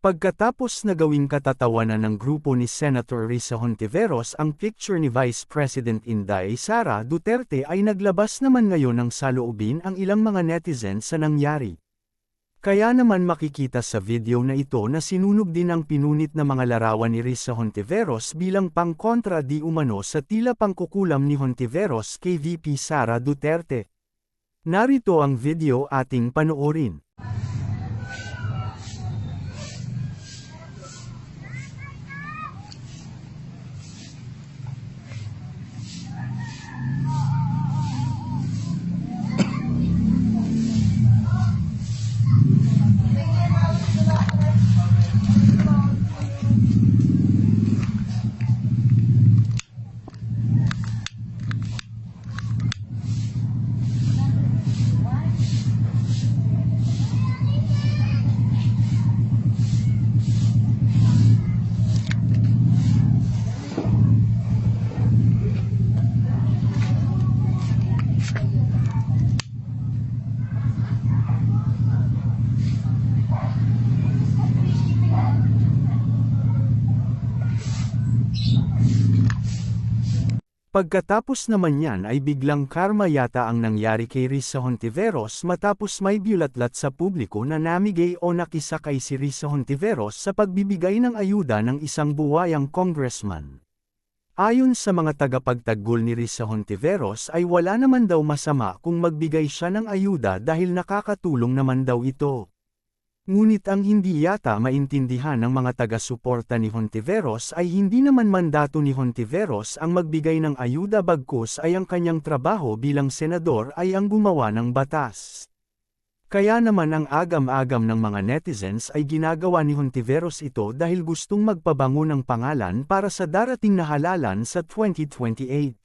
Pagkatapos na gawing katatawanan ng grupo ni Senator Risa Hontiveros ang picture ni Vice President Inday Sara Duterte ay naglabas naman ngayon ng saloobin ang ilang mga netizens sa nangyari. Kaya naman makikita sa video na ito na sinunog din ang pinunit na mga larawan ni Risa Hontiveros bilang pangkontra di umano sa tila pangkukulam ni Hontiveros kay VP Sara Duterte. Narito ang video ating panoorin. Pagkatapos naman yan ay biglang karma yata ang nangyari kay Risa Hontiveros matapos may biulatlat sa publiko na namigay o nakisakay si Risa Hontiveros sa pagbibigay ng ayuda ng isang buwayang congressman. Ayon sa mga tagapagtaggol ni Risa Hontiveros ay wala naman daw masama kung magbigay siya ng ayuda dahil nakakatulong naman daw ito. Ngunit ang hindi yata maintindihan ng mga taga-suporta ni Hontiveros ay hindi naman mandato ni Hontiveros ang magbigay ng ayuda bagkus ay ang kanyang trabaho bilang senador ay ang gumawa ng batas. Kaya naman ang agam-agam ng mga netizens ay ginagawa ni Hontiveros ito dahil gustong magpabango ng pangalan para sa darating na halalan sa 2028.